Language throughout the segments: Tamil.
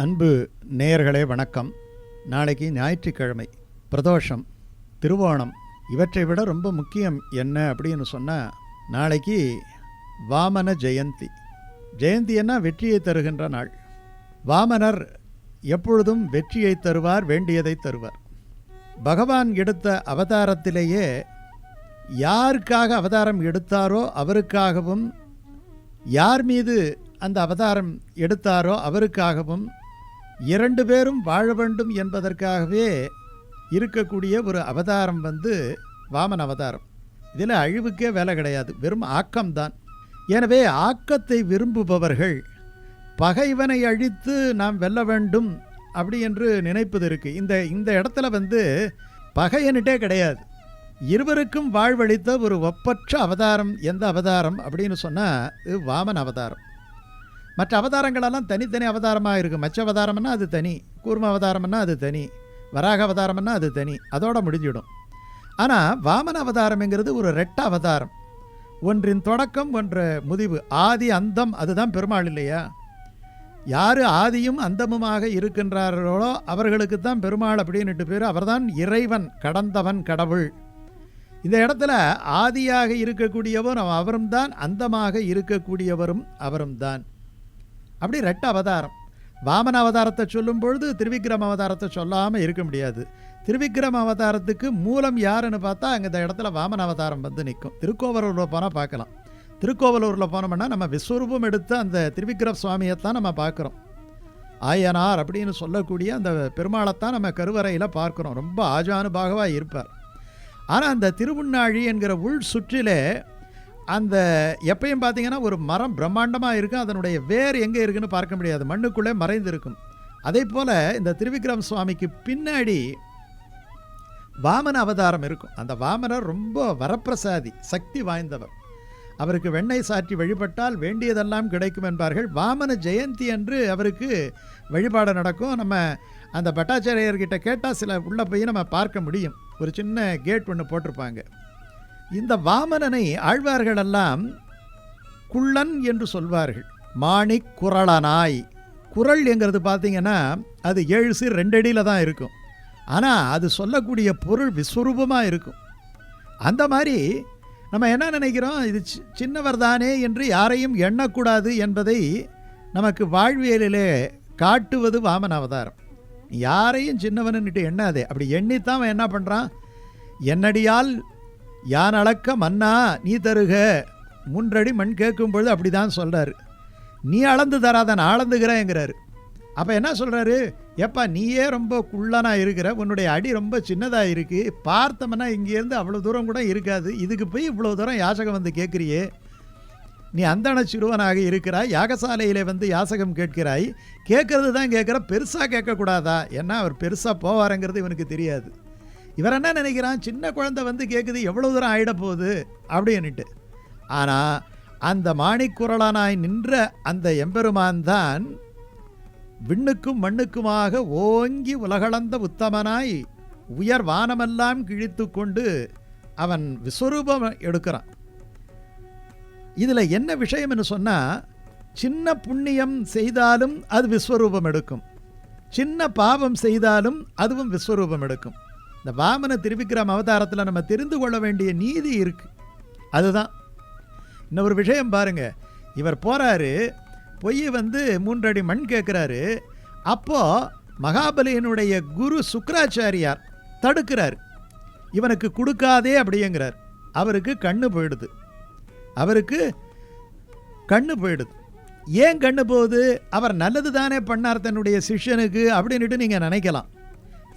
அன்பு நேயர்களே வணக்கம். நாளைக்கு ஞாயிற்றுக்கிழமை பிரதோஷம் திருவோணம். இவற்றை விட ரொம்ப முக்கியம் என்ன அப்படின்னு சொன்னால் நாளைக்கு வாமன ஜெயந்தி. ஜெயந்தின்னா வெற்றியை தருகின்ற நாள். வாமனர் எப்பொழுதும் வெற்றியை தருவார் வேண்டியதை தருவார். பகவான் எடுத்த அவதாரத்திலேயே யாருக்காக அவதாரம் எடுத்தாரோ அவருக்காகவும் யார் மீது அந்த அவதாரம் எடுத்தாரோ அவருக்காகவும் இரண்டு பேரும் வாழ வேண்டும் என்பதற்காகவே இருக்கக்கூடிய ஒரு அவதாரம் வந்து வாமன் அவதாரம். இதில் அழிவுக்கே வேலை கிடையாது. வெறும் ஆக்கம்தான். எனவே ஆக்கத்தை விரும்புபவர்கள் பகைவனை அழித்து நாம் வெல்ல வேண்டும் அப்படி என்று நினைப்பது இருக்குது இந்த இந்த இடத்துல வந்து பகையன்ட்டே கிடையாது. இருவருக்கும் வாழ்வளித்த ஒரு ஒப்பற்ற அவதாரம். எந்த அவதாரம்? அப்படின்னு சொன்னால் இது வாமன் அவதாரம். மற்ற அவதாரங்களெல்லாம் தனித்தனி அவதாரமாக இருக்குது மச்ச அவதாரம்னா அது தனி கூர்ம அவதாரம்னா அது தனி வராக அவதாரம்னா அது தனி அதோட முடிஞ்சிடும். ஆனால் வாமன அவதாரம்ங்கிறது ஒரு ரெட்ட அவதாரம். ஒன்றின் தொடக்கம் ஒன்ற முதிவு ஆதி அந்தம் அதுதான் பெருமாள் இல்லையா? யார் ஆதியும் அந்தமுமாக இருக்கின்றார்களோ அவர்களுக்கு தான் பெருமாள் அப்படின்னுட்டு பேர். அவர்தான் இறைவன் கடந்தவன் கடவுள். இந்த இடத்துல ஆதியாக இருக்கக்கூடியவரும் அவரும் தான் அந்தமாக இருக்கக்கூடியவரும் அவரும் தான் அப்படி ரெட்ட அவதாரம். வாமன அவதாரத்தை சொல்லும் பொழுது திருவிக்ரம அவதாரத்தை சொல்லாமல் இருக்க முடியாது. திருவிக்ரம அவதாரத்துக்கு மூலம் யாருன்னு பார்த்தா அங்கே இந்த இடத்துல வாமன அவதாரம் வந்து நிற்கும் திருக்கோவலூரில் போனால் பார்க்கலாம். திருக்கோவலூரில் போனோம்னா நம்ம விஸ்வரூபம் எடுத்த அந்த திருவிக்ரம் சுவாமியைத்தான் நம்ம பார்க்குறோம். ஆயனார் அப்படின்னு சொல்லக்கூடிய அந்த பெருமாளைத்தான் நம்ம கருவறையில் பார்க்குறோம். ரொம்ப ஆஜானுபாகவாக இருப்பார். ஆனால் அந்த திருவுண்ணாழி என்கிற உள் சுற்றிலே அந்த எப்பயும் பார்த்தீங்கன்னா ஒரு மரம் பிரம்மாண்டமாக இருக்கும் அதனுடைய வேர் எங்கே இருக்குன்னு பார்க்க முடியாது. மண்ணுக்குள்ளே மறைந்து இருக்கும் அதே போல் இந்த திருவிக்ரம் சுவாமிக்கு பின்னாடி வாமன அவதாரம் இருக்கும். அந்த வாமனர் ரொம்ப வரப்பிரசாதி சக்தி வாய்ந்தவர். அவருக்கு வெண்ணெய் சாற்றி வழிபட்டால் வேண்டியதெல்லாம் கிடைக்கும் என்பார்கள். வாமன ஜெயந்தி அன்று அவருக்கு வழிபாடு நடக்கும். நம்ம அந்த பட்டாச்சாரியர்கிட்ட கேட்டால் சில உள்ள போய் நம்ம பார்க்க முடியும். ஒரு சின்ன கேட் ஒன்று போட்டிருப்பாங்க. இந்த வாமனனை ஆழ்வார்களெல்லாம் குள்ளன் என்று சொல்வார்கள். மாணிக் குரளனாய் குரல் எங்கிறது பார்த்தீங்கன்னா அது ஏழு சீர் ரெண்டடியில் தான் இருக்கும். ஆனால் அது சொல்லக்கூடிய பொருள் விஸ்வரூபமாக இருக்கும். அந்த மாதிரி நம்ம என்ன நினைக்கிறோம்? இது சி- சின்னவர் தானே என்று யாரையும் எண்ணக்கூடாது என்பதை நமக்கு வாழ்வியலிலே காட்டுவது வாமன அவதாரம். யாரையும் சின்னவனுன்னுட்டு எண்ணாதே. அப்படி எண்ணித்தான் அவன் என்ன பண்ணுறான் என்னடியால் யான் அளக்க மன்னா நீ தருக? மூன்றடி மண் கேட்கும் பொழுது அப்படி தான் சொல்கிறாரு நீ அளந்து தராத நான் அளந்துகிறேங்கிறாரு. அப்போ என்ன சொல்கிறாரு ஏப்பா நீயே ரொம்ப குள்ளனாக இருக்கிற உன்னுடைய அடி ரொம்ப சின்னதாக இருக்குது பார்த்தோம்னா இங்கேருந்து அவ்வளோ தூரம் கூட இருக்காது. இதுக்கு போய் இவ்வளோ தூரம் யாசகம் வந்து கேட்குறியே? நீ அந்தன சிறுவனாக இருக்கிறாய். யாகசாலையிலே வந்து யாசகம் கேட்கிறாய். கேட்குறது தான் கேட்குற பெருசாக கேட்கக்கூடாதா? ஏன்னா அவர் பெருசாக போவாருங்கிறது இவனுக்கு தெரியாது. இவர் என்ன நினைக்கிறான்? சின்ன குழந்தை வந்து கேட்குது எவ்வளோ தூரம் ஆகிட போகுது அப்படின்னுட்டு. ஆனால் அந்த மாணிக்குரலானாய் நின்ற அந்த எம்பெருமான் தான் விண்ணுக்கும் மண்ணுக்குமாக ஓங்கி உலகளந்த உத்தமனாய் உயர் வானமெல்லாம் கிழித்து கொண்டு அவன் விஸ்வரூபம் எடுக்கிறான். இதில் என்ன விஷயம்னு சொன்னால் சின்ன புண்ணியம் செய்தாலும் அது விஸ்வரூபம் எடுக்கும். சின்ன பாவம் செய்தாலும் அதுவும் விஸ்வரூபம் எடுக்கும். இந்த வாமன திருவிக்ரம் அவதாரத்தில் நம்ம தெரிந்து கொள்ள வேண்டிய நீதி இருக்குது அதுதான். இன்னொரு விஷயம் பாருங்க. இவர் போகிறாரு பொய் வந்து மூன்றடி மண் கேட்குறாரு அப்போ மகாபலியினுடைய குரு சுக்கராச்சாரியார் தடுக்கிறார். இவனுக்கு கொடுக்காதே அப்படிங்கிறார் அவருக்கு கண்ணு போயிடுது. அவருக்கு கண்ணு போயிடுது. ஏன் கண்ணு போகுது? அவர் நல்லது தானே பண்ணார் தன்னுடைய சிஷ்யனுக்கு அப்படின்னுட்டு நீங்கள் நினைக்கலாம்.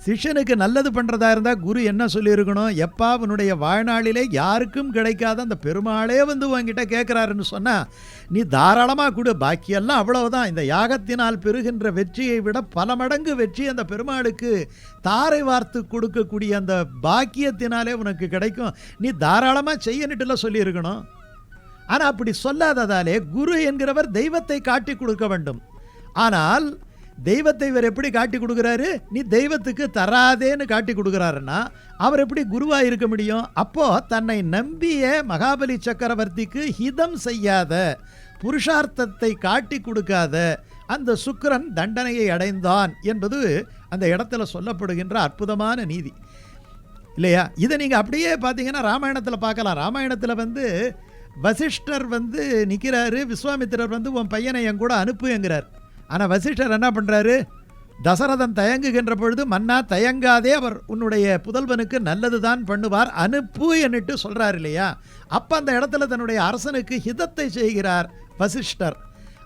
சிஷ்யனுக்கு நல்லது பண்ணுறதா இருந்தால் குரு என்ன சொல்லியிருக்கணும்? எப்பா அவனுடைய வாழ்நாளிலே யாருக்கும் கிடைக்காத அந்த பெருமாளே வந்து உன்கிட்ட கேட்குறாருன்னு சொன்னால் நீ தாராளமாக கொடு. பாக்கியெல்லாம் அவ்வளவுதான். இந்த யாகத்தினால் பெறுகின்ற வெற்றியை விட பல மடங்கு வெற்றி அந்த பெருமாளுக்கு தாரை வார்த்து கொடுக்கக்கூடிய அந்த பாக்கியத்தினாலே உனக்கு கிடைக்கும். நீ தாராளமாக செய்யணுட்டுல சொல்லியிருக்கணும். ஆனால் அப்படி சொல்லாததாலே குரு என்கிறவர் தெய்வத்தை காட்டி கொடுக்க வேண்டும். ஆனால் தெய்வத்தை இவர் எப்படி காட்டி கொடுக்குறாரு? நீ தெய்வத்துக்கு தராதேன்னு காட்டி கொடுக்குறாருன்னா அவர் எப்படி குருவாக இருக்க முடியும்? அப்போது தன்னை நம்பிய மகாபலி சக்கரவர்த்திக்கு ஹிதம் செய்யாத புருஷார்த்தத்தை காட்டி கொடுக்காத அந்த சுக்கரன் தண்டனையை அடைந்தான் என்பது அந்த இடத்துல சொல்லப்படுகின்ற அற்புதமான நீதி. இல்லையா? இதை நீங்கள் அப்படியே பார்த்தீங்கன்னா ராமாயணத்தில் பார்க்கலாம். ராமாயணத்தில் வந்து வசிஷ்டர் வந்து நிற்கிறாரு விஸ்வாமித்திரர் வந்து உன் பையனை என் கூட அனுப்புங்கிறார் ஆனால் வசிஷ்டர் என்ன பண்ணுறாரு தசரதன் தயங்குகின்ற பொழுது மன்னா தயங்காதே அவர் உன்னுடைய புதல்வனுக்கு நல்லது தான் பண்ணுவார் அனுப்பு என்னட்டு சொல்கிறார் இல்லையா? அப்போ அந்த இடத்துல தன்னுடைய அரசனுக்கு ஹிதத்தை செய்கிறார் வசிஷ்டர்.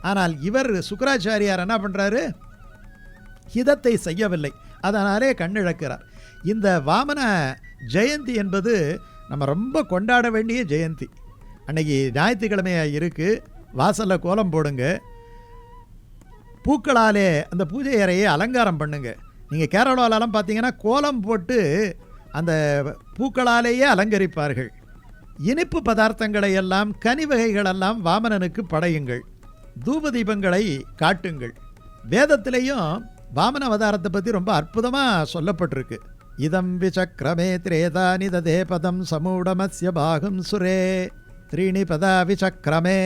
ஆனால் இவர் சுக்கராச்சாரியார் என்ன பண்ணுறாரு ஹிதத்தை செய்யவில்லை. அதனாலே கண்ணிழக்கிறார். இந்த வாமன ஜெயந்தி என்பது நம்ம ரொம்ப கொண்டாட வேண்டிய ஜெயந்தி. அன்னைக்கு ஞாயிற்றுக்கிழமையாக இருக்குது வாசலில் கோலம் போடுங்க. பூக்களாலே அந்த பூஜை அறையை அலங்காரம் பண்ணுங்க. நீங்கள் கேரளாவிலலாம் பார்த்தீங்கன்னா கோலம் போட்டு அந்த பூக்களாலேயே அலங்கரிப்பார்கள். இனிப்பு பதார்த்தங்களை எல்லாம் கனி வகைகளெல்லாம் வாமனனுக்கு படையுங்கள். தூப தீபங்களை காட்டுங்கள். வேதத்திலையும் வாமன அவதாரத்தை பற்றி ரொம்ப அற்புதமாக சொல்லப்பட்டிருக்கு. இதம் விசக்ரமே திரேதா நிததே பதம் சமூடமஸ்ய பாகம் சுரே த்ரீணி பதா விசக்ரமே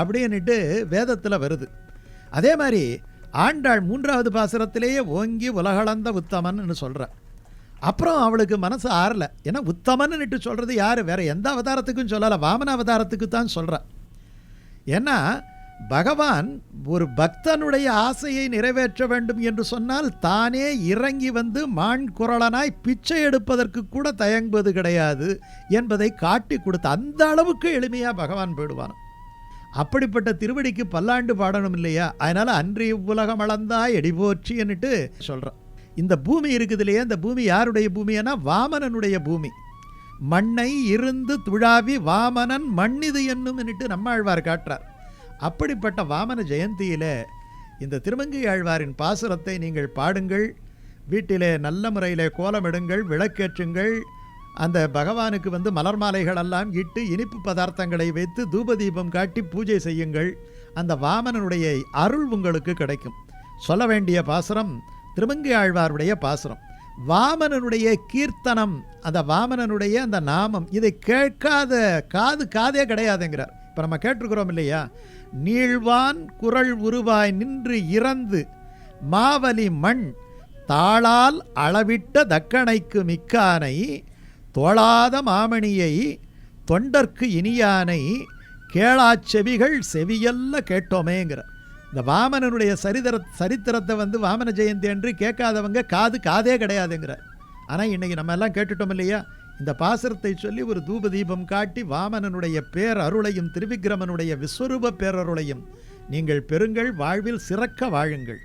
அப்படின்னுட்டு வேதத்தில் வருது. அதே மாதிரி ஆண்டாள் மூன்றாவது பாசுரத்திலேயே ஓங்கி உலகளந்த உத்தமன்னு சொல்கிறார் அப்புறம் அவளுக்கு மனசு ஆறலை. ஏன்னா உத்தமன்னுட்டு சொல்கிறது யார்? வேறு எந்த அவதாரத்துக்கும் சொல்லலை. வாமன அவதாரத்துக்கு தான் சொல்கிறா ஏன்னா பகவான் ஒரு பக்தனுடைய ஆசையை நிறைவேற்ற வேண்டும் என்று சொன்னால் தானே இறங்கி வந்து மான் குரலனாய் பிச்சை எடுப்பதற்கு கூட தயங்குவது கிடையாது என்பதை காட்டி கொடுத்த அந்த அளவுக்கு எளிமையாக பகவான் போயிடுவான். அப்படிப்பட்ட திருவடிக்கு பல்லாண்டு பாடணும் இல்லையா? அதனால அன்றி உலகம் அளந்தாய் எடி போற்றி சொல்கிறான் இந்த பூமி இருக்குது இல்லையா? இந்த பூமி யாருடைய பூமியானா? வாமனனுடைய பூமி. மண்ணை இருந்து துழாவி வாமனன் மண்ணிது என்னும் என்னட்டு நம்மாழ்வார் காட்டுறார். அப்படிப்பட்ட வாமன ஜெயந்தியில் இந்த திருமங்கை ஆழ்வாரின் பாசுரத்தை நீங்கள் பாடுங்கள். வீட்டிலே நல்ல முறையிலே கோலமிடுங்கள் விளக்கேற்றுங்கள். அந்த பகவானுக்கு வந்து மலர் மாலைகள் எல்லாம் இட்டு இனிப்பு பதார்த்தங்களை வைத்து தூப தீபம் காட்டி பூஜை செய்யுங்கள். அந்த வாமனனுடைய அருள் உங்களுக்கு கிடைக்கும். சொல்ல வேண்டிய பாசுரம் திருமங்கை ஆழ்வாருடைய பாசுரம். வாமனனுடைய கீர்த்தனம் அந்த வாமனனுடைய அந்த நாமம் இதை கேட்காத காது காதே கிடையாதுங்கிறார். இப்போ நம்ம கேட்டிருக்கிறோம் இல்லையா? நீழ்வான் குரல் உருவாய் நின்று இறந்து மாவலி மண் தாளால் அளவிட்ட தக்கணைக்கு மிக்கானை தோளாத மாமணியை தொண்டர்க்கு இனியானை கேளாச்செவிகள் செவியல்ல கேட்டோமேங்கிற. இந்த வாமனனுடைய சரிதர சரித்திரத்தை வந்து வாமன ஜெயந்தி அன்று கேட்காதவங்க காது காதே கிடையாதுங்கிற. ஆனால் இன்னைக்கு நம்ம எல்லாம் கேட்டுட்டோம் இல்லையா? இந்த பாசுரத்தை சொல்லி ஒரு தூப தீபம் காட்டி வாமனனுடைய பேரருளையும் திருவிக்கிரமனுடைய விஸ்வரூப பேரருளையும் நீங்கள் பெறுங்கள் வாழ்வில் சிறக்க வாழுங்கள்.